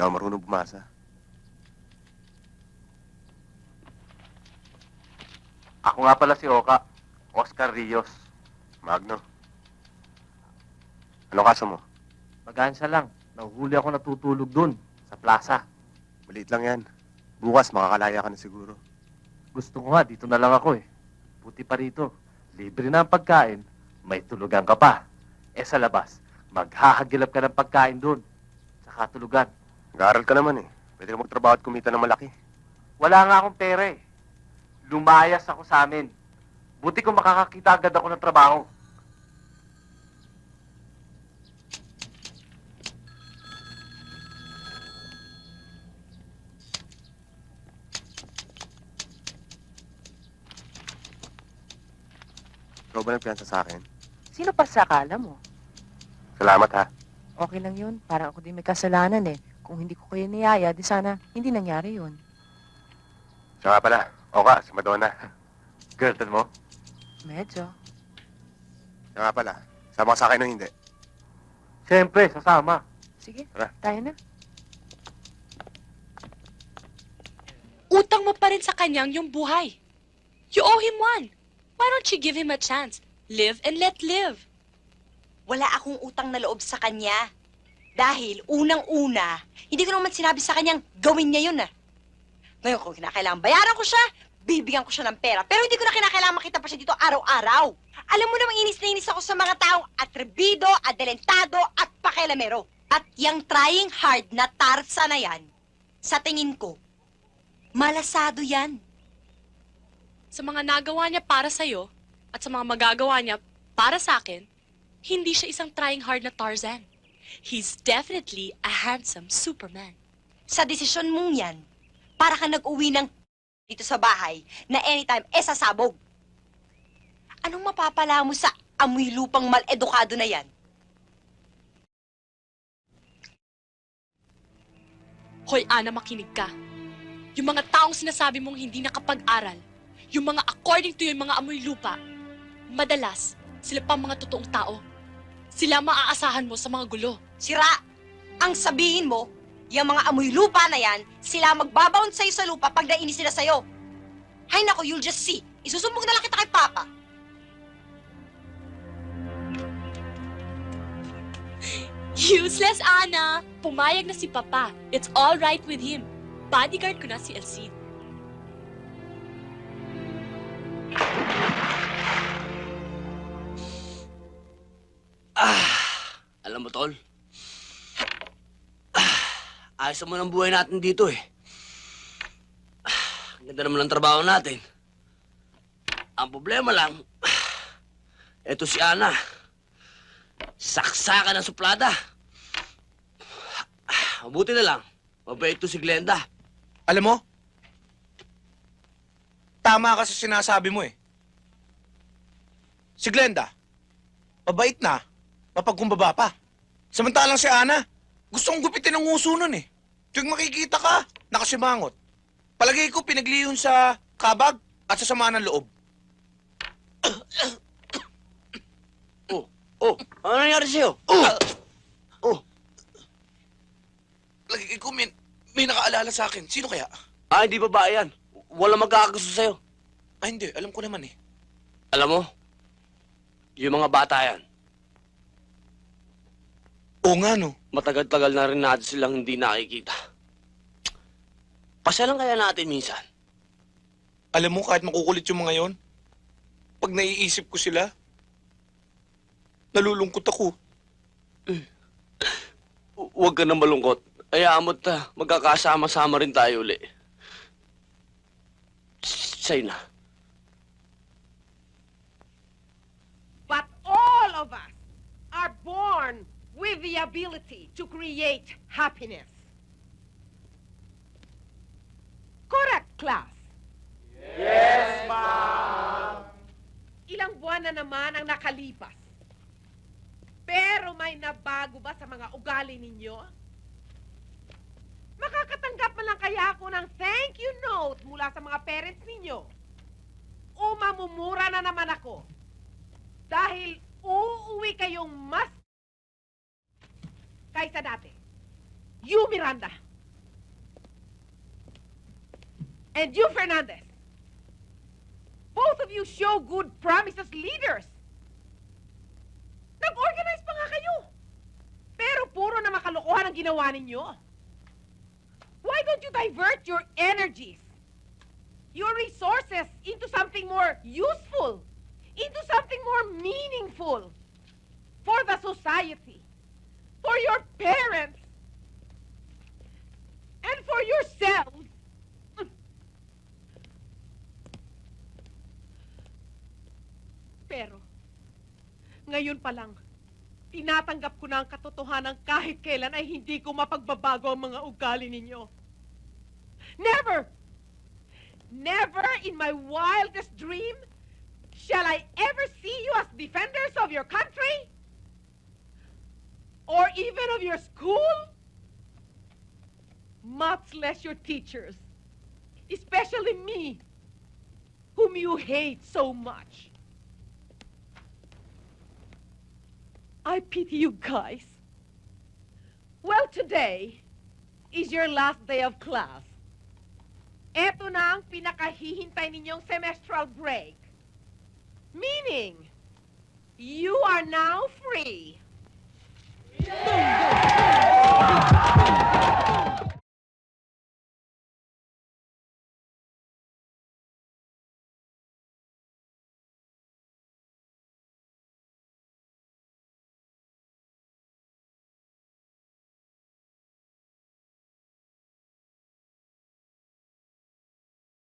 Hindi ako marunong bumasa. Ako nga pala si Oka. Oscar Rios. Magno. Ano kaso mo? Magansya lang. Nahuhuli ako natutulog dun. Sa plaza. Maliit lang yan. Bukas makakalaya ka na siguro. Gusto ko nga, dito na lang ako eh. Buti pa rito. Libre na ang pagkain. May tulugan ka pa. Eh sa labas, maghahagilap ka ng pagkain dun. Sa katulugan. Nag-aaral ka naman eh. Pwede ka magtrabaho at kumita ng malaki. Wala nga akong pera eh. Lumayas ako sa amin. Buti kung makakakita agad ako ng trabaho. Ikaw ba nagpiyansa sa akin? Sino pa sa akala mo? Salamat ha. Okay lang yun. Parang ako din may kasalanan eh. Kung hindi ko kayo niyaya, di sana hindi nangyari yun. Siya nga pala. Oka, si Madonna. Girlfriend mo? Medyo. Siya nga pala. Sama ka sa akin o hindi? Siyempre, sasama. Sige, Tara. tayo na. Utang mo pa rin sa kanyang yung buhay. You owe him one. Why don't you give him a chance? Live and let live. wala akong utang na loob sa kanya. Dahil unang-una, hindi ko naman sinabi sa kanyang gawin niya yun ah. Ngayon kung kinakailangan bayaran ko siya, bibigyan ko siya ng pera. Pero hindi ko na kinakailangan makita pa siya dito araw-araw. Alam mo namang inis na inis ako sa mga taong atrebido, adelentado, at pakialamero. At yung trying hard na tarsa na yan, sa tingin ko, malasado yan. Sa mga nagawa niya para sa'yo at sa mga magagawa niya para sa akin, hindi siya isang trying hard na Tarzan. He's definitely a handsome Superman. Sa desisyon mong yan, para ka nag-uwi ng dito sa bahay na anytime eh sasabog. Anong mapapala mo sa amoy lupang mal-edukado na yan? Hoy, Ana, makinig ka. Yung mga taong sinasabi mong hindi nakapag-aral, yung mga according to yung mga amoy lupa, madalas, sila pa mga totoong tao. Sila maaasahan mo sa mga gulo. Sira, ang sabihin mo, yung mga amoy lupa na yan, sila magbabound sa'yo sa lupa pag nainis sila sa'yo. Hay nako, you'll just see. Isusumbong na lang kita kay Papa. Useless, Ana! Pumayag na si Papa. It's all right with him. Bodyguard ko na si Elsie. Tol? Ah, ayos naman ang buhay natin dito eh. Ah, Ang ganda naman ng trabaho natin. Ang problema lang, eto si Ana. Saksakan ng suplada. Ah, Mabuti na lang, mabait si Glenda. Alam mo, tama ka sa sinasabi mo eh. Si Glenda, mabait na, mapagkumbaba pa. Samantalang si Ana, gustong gupitin ang uso nun eh. Tuwing makikita ka, nakasimangot. Palagay ko pinaglihon sa kabag at sa sama ng loob. Oh, oh, ano nangyari sa'yo? Oh! Oh, Palagay ko may, may nakaalala sa akin. Sino kaya? ah, hindi babae yan. Walang magkakagusto sa'yo. Ay hindi, alam ko naman eh. Alam mo, yung mga bata yan, Oo nga no. Matagal-tagal na rin natin silang hindi nakikita. Pasyalan kaya natin minsan. Alam mo, kahit makukulit yung mga yon, pag naiisip ko sila, nalulungkot ako. Hu- Huwag ka na malungkot. Hayaan mo ta, magkakasama-sama rin tayo uli. Say na. But all of us are born with the ability to create happiness. Correct, class? Yes, ma'am. Ilang buwan na naman ang nakalipas. Pero may nabago ba sa mga ugali ninyo? Makakatanggap man lang kaya ako ng thank you note mula sa mga parents ninyo. O mamumura na naman ako dahil uuwi kayong mas kaysa dati. You, Miranda. And you, Fernandez. Both of you show good promise as leaders. Nag-organize pa nga kayo. Pero puro na makalokohan ang ginawa ninyo. Why don't you divert your energies, your resources into something more useful, into something more meaningful for the society? For your parents, and for yourselves? Pero, ngayon pa lang, tinatanggap ko na ang katotohanan kahit kailan ay hindi ko mapagbabago ang mga ugali ninyo. Never! Never in my wildest dream shall I ever see you as defenders of your country or even of your school, much less your teachers, especially me, whom you hate so much. I pity you guys. Well, today is your last day of class. Eto na ang pinakahihintay ninyong semestral break. Meaning, you are now free 动一动